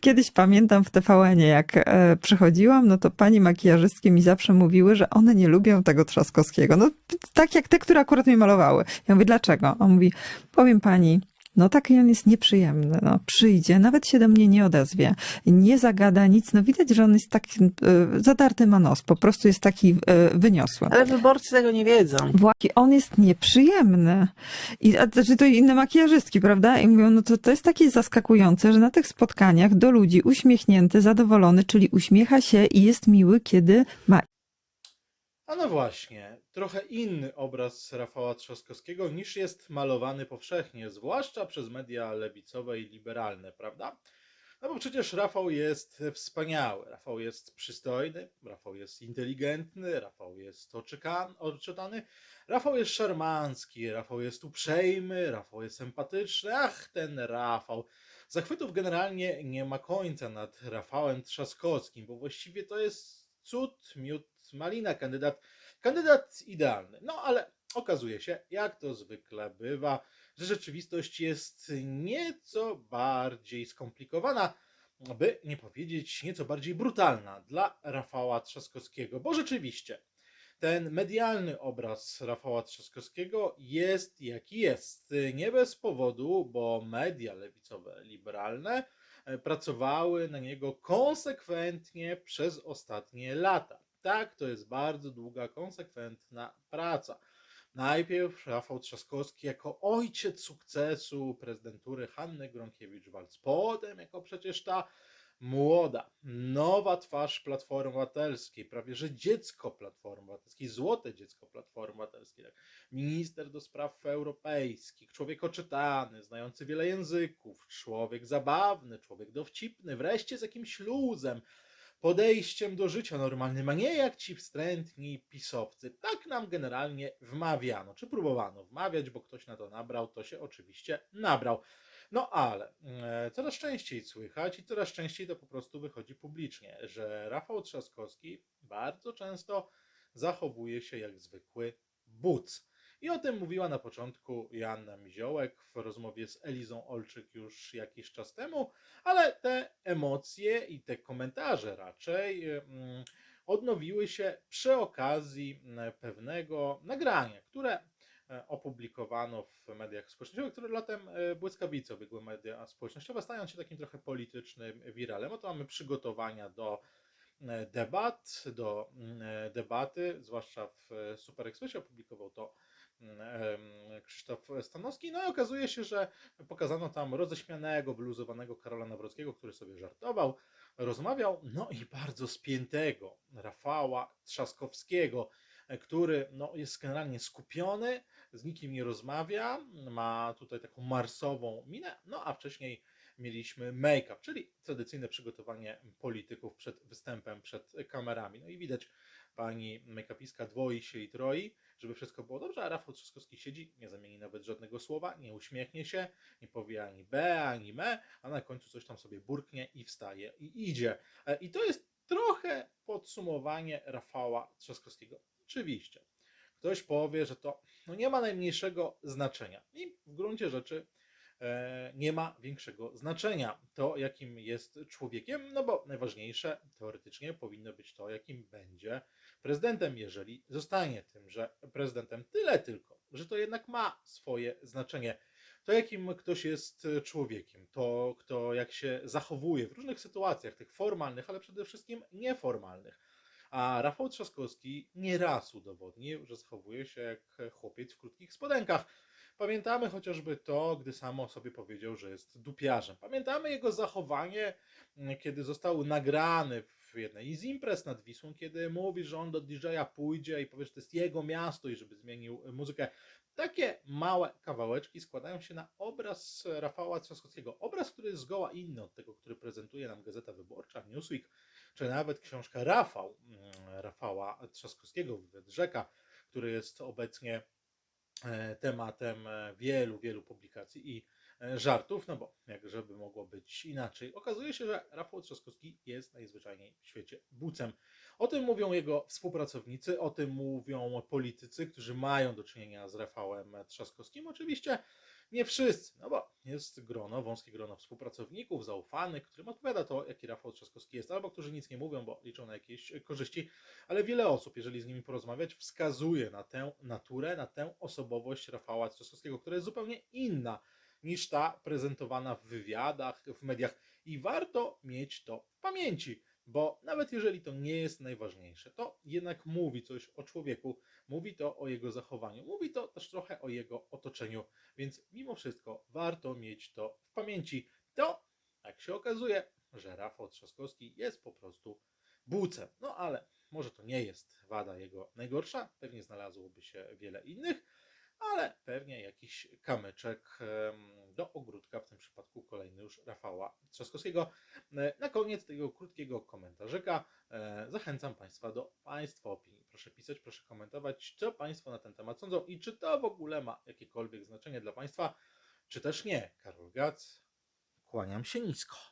Kiedyś pamiętam w TVN-ie, jak e, przychodziłam, no to pani makijażystki mi zawsze mówiły, że one nie lubią tego Trzaskowskiego. No tak jak te, które akurat mnie malowały. Ja mówię, dlaczego? On mówi, powiem pani, no taki on jest nieprzyjemny. No, przyjdzie, nawet się do mnie nie odezwie, nie zagada nic. No widać, że on jest taki e, zadarty ma nos, po prostu jest taki e, wyniosły. Ale wyborcy tego nie wiedzą. Właśnie, on jest nieprzyjemny. I a, znaczy to inne makijażystki, prawda? I mówią, no to, to jest takie zaskakujące, że na tych spotkaniach do ludzi uśmiechnięty, zadowolony, czyli uśmiecha się i jest miły, kiedy ma A no właśnie, trochę inny obraz Rafała Trzaskowskiego niż jest malowany powszechnie, zwłaszcza przez media lewicowe i liberalne, prawda? No bo przecież Rafał jest wspaniały, Rafał jest przystojny, Rafał jest inteligentny, Rafał jest odczytany, Rafał jest szarmancki, Rafał jest uprzejmy, Rafał jest empatyczny, ach ten Rafał. Zachwytów generalnie nie ma końca nad Rafałem Trzaskowskim, bo właściwie to jest cud, miód, malina, kandydat, kandydat idealny. No ale okazuje się, jak to zwykle bywa, że rzeczywistość jest nieco bardziej skomplikowana, by nie powiedzieć nieco bardziej brutalna dla Rafała Trzaskowskiego, bo rzeczywiście ten medialny obraz Rafała Trzaskowskiego jest jaki jest. Nie bez powodu, bo media lewicowe, liberalne e, pracowały na niego konsekwentnie przez ostatnie lata. Tak, to jest bardzo długa, konsekwentna praca. Najpierw Rafał Trzaskowski jako ojciec sukcesu prezydentury Hanny Gronkiewicz-Waltz, potem jako przecież ta młoda, nowa twarz Platformy Obywatelskiej, prawie że dziecko Platformy Obywatelskiej, złote dziecko Platformy Obywatelskiej, tak. minister do spraw europejskich, człowiek oczytany, znający wiele języków, człowiek zabawny, człowiek dowcipny, wreszcie z jakimś luzem, podejściem do życia normalnym, a nie jak ci wstrętni pisowcy. Tak nam generalnie wmawiano, czy próbowano wmawiać, bo ktoś na to nabrał, to się oczywiście nabrał. No ale e, coraz częściej słychać i coraz częściej to po prostu wychodzi publicznie, że Rafał Trzaskowski bardzo często zachowuje się jak zwykły buc. I o tym mówiła na początku Joanna Miziołek w rozmowie z Elizą Olczyk już jakiś czas temu, ale te emocje i te komentarze raczej mm, odnowiły się przy okazji mm, pewnego nagrania, które e, opublikowano w mediach społecznościowych, które latem e, błyskawicy obiegły media społecznościowe, stając się takim trochę politycznym wiralem. Oto mamy przygotowania do e, debat, do mm, debaty, zwłaszcza w Super Expressie opublikował to Krzysztof Stanowski. No i okazuje się, że pokazano tam roześmianego, wyluzowanego Karola Nawrockiego, który sobie żartował, rozmawiał, no i bardzo spiętego Rafała Trzaskowskiego, który no, jest generalnie skupiony, z nikim nie rozmawia, ma tutaj taką marsową minę, no a wcześniej mieliśmy make-up, czyli tradycyjne przygotowanie polityków przed występem, przed kamerami. No i widać, pani make-upistka dwoi się i troi, żeby wszystko było dobrze, a Rafał Trzaskowski siedzi, nie zamieni nawet żadnego słowa, nie uśmiechnie się, nie powie ani B, ani me, a na końcu coś tam sobie burknie i wstaje i idzie. E, I to jest trochę podsumowanie Rafała Trzaskowskiego. Oczywiście. Ktoś powie, że to no nie ma najmniejszego znaczenia. I w gruncie rzeczy nie ma większego znaczenia to, jakim jest człowiekiem, no bo najważniejsze teoretycznie powinno być to, jakim będzie prezydentem, jeżeli zostanie tymże prezydentem. Tyle tylko, że to jednak ma swoje znaczenie. To, jakim ktoś jest człowiekiem, to, kto jak się zachowuje w różnych sytuacjach, tych formalnych, ale przede wszystkim nieformalnych. A Rafał Trzaskowski nieraz udowodnił, że zachowuje się jak chłopiec w krótkich spodenkach. Pamiętamy chociażby to, gdy sam o sobie powiedział, że jest dupiarzem. Pamiętamy jego zachowanie, mm, kiedy został nagrany w jednej z imprez nad Wisłą, kiedy mówi, że on do DJ-a pójdzie i powie, że to jest jego miasto i żeby zmienił muzykę. Takie małe kawałeczki składają się na obraz Rafała Trzaskowskiego. Obraz, który jest zgoła inny od tego, który prezentuje nam Gazeta Wyborcza, Newsweek, czy nawet książka Rafał, mm, Rafała Trzaskowskiego, Wywiad Rzeka, który jest obecnie e, tematem e, wielu, wielu publikacji i żartów, no bo jakżeby mogło być inaczej. Okazuje się, że Rafał Trzaskowski jest najzwyczajniej w świecie bucem. O tym mówią jego współpracownicy, o tym mówią politycy, którzy mają do czynienia z Rafałem Trzaskowskim. Oczywiście nie wszyscy, no bo jest grono, wąskie grono współpracowników, zaufanych, którym odpowiada to, jaki Rafał Trzaskowski jest, albo którzy nic nie mówią, bo liczą na jakieś korzyści, ale wiele osób, jeżeli z nimi porozmawiać, wskazuje na tę naturę, na tę osobowość Rafała Trzaskowskiego, która jest zupełnie inna niż ta prezentowana w wywiadach, w mediach i warto mieć to w pamięci, bo nawet jeżeli to nie jest najważniejsze, to jednak mówi coś o człowieku, mówi to o jego zachowaniu, mówi to też trochę o jego otoczeniu, więc mimo wszystko warto mieć to w pamięci. To, jak się okazuje, że Rafał Trzaskowski jest po prostu bucem. No ale może to nie jest wada jego najgorsza, pewnie znalazłoby się wiele innych, ale pewnie jakiś kamyczek do ogródka, w tym przypadku kolejny już Rafała Trzaskowskiego. E, Na koniec tego krótkiego komentarzyka e, zachęcam Państwa do Państwa opinii. Proszę pisać, proszę komentować, co Państwo na ten temat sądzą i czy to w ogóle ma jakiekolwiek znaczenie dla Państwa, czy też nie. Karol Gac, kłaniam się nisko.